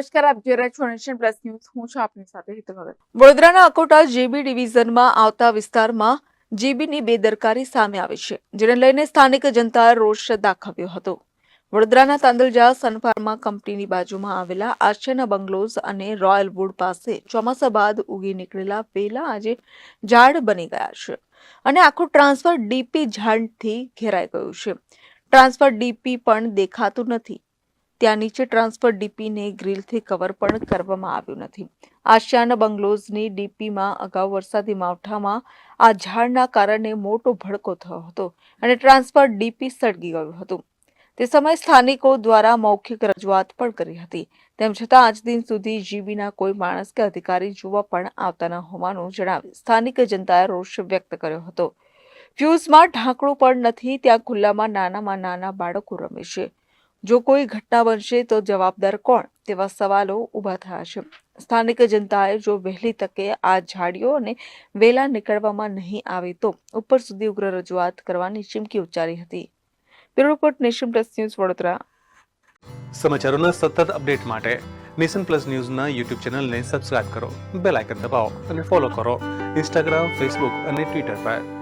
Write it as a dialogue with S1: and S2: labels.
S1: નમસ્કાર, આપ જોઈ રહ્યા છો નેશન પ્લસ ન્યૂઝ હું છું આપની સાથે હિતલ ભગત
S2: વડોદરાના અકોટા જેબી ડિવિઝનમાં આવતા વિસ્તારમાં જીબીની બેદરકારી સામે આવી છે, જેને લઈને સ્થાનિક જનતાએ રોષ દાખવ્યો હતો. વડોદરાના તાંદલજા સનફાર્મા કંપનીની બાજુમાં આવેલા આશિયાના બંગલોઝ અને રોયલ વુડ પાસે ચોમાસા બાદ ઉગી નીકળેલા વેલા આજે ઝાડ બની ગયા છે અને આખું ટ્રાન્સફર ડીપી ઝાડથી ઘેરાઈ ગયું છે. ટ્રાન્સફર ડીપી પણ દેખાતું નથી. ત્યાં નીચે ટ્રાન્સફર ડીપીને ગ્રીલથી કવર પણ કરવામાં આવ્યું નથી. આશિયાના બંગલોઝની ડીપીમાં અગાઉ વરસાદી માવઠામાં આ ઝાડના કારણે મોટો ભડકો થયો હતો અને ટ્રાન્સફર ડીપી સળગી ગયું હતું. તે સમયે સ્થાનિકો દ્વારા મૌખિક રજૂઆત પણ કરી હતી. તેમ છતાં આજ દિન સુધી જીબીના કોઈ માણસ કે અધિકારી જોવા પણ આવતા ન હોવાનું જણાવી સ્થાનિક જનતાએ રોષ વ્યક્ત કર્યો હતો. ફ્યુઝમાં ઢાંકણું પણ નથી, ત્યાં ખુલ્લામાં નાનામાં નાના બાળકો રમે છે. જો કોઈ ઘટના બનશે તો જવાબદાર કોણ? તેવા સવાલો ઊભા થયા છે. સ્થાનિક જનતાએ જો વહેલી તકે આ ઝાડીઓ અને વેલા નીકળવામાં નહીં આવે તો ઉપર સુધી ઉગ્ર રજૂઆત કરવાની ચીમકી ઉચ્ચારી હતી. Bureau report nation plus news Vadodara.
S3: સમાચારોના સતત અપડેટ માટે નેશન પ્લસ ન્યૂઝના યુટ્યુબ ચેનલને સબસ્ક્રાઇબ કરો, બેલ આઇકન દબાવો અને ફોલો કરો. ઇન્સ્ટાગ્રામ, ફેસબુક અને ટ્વિટર પર.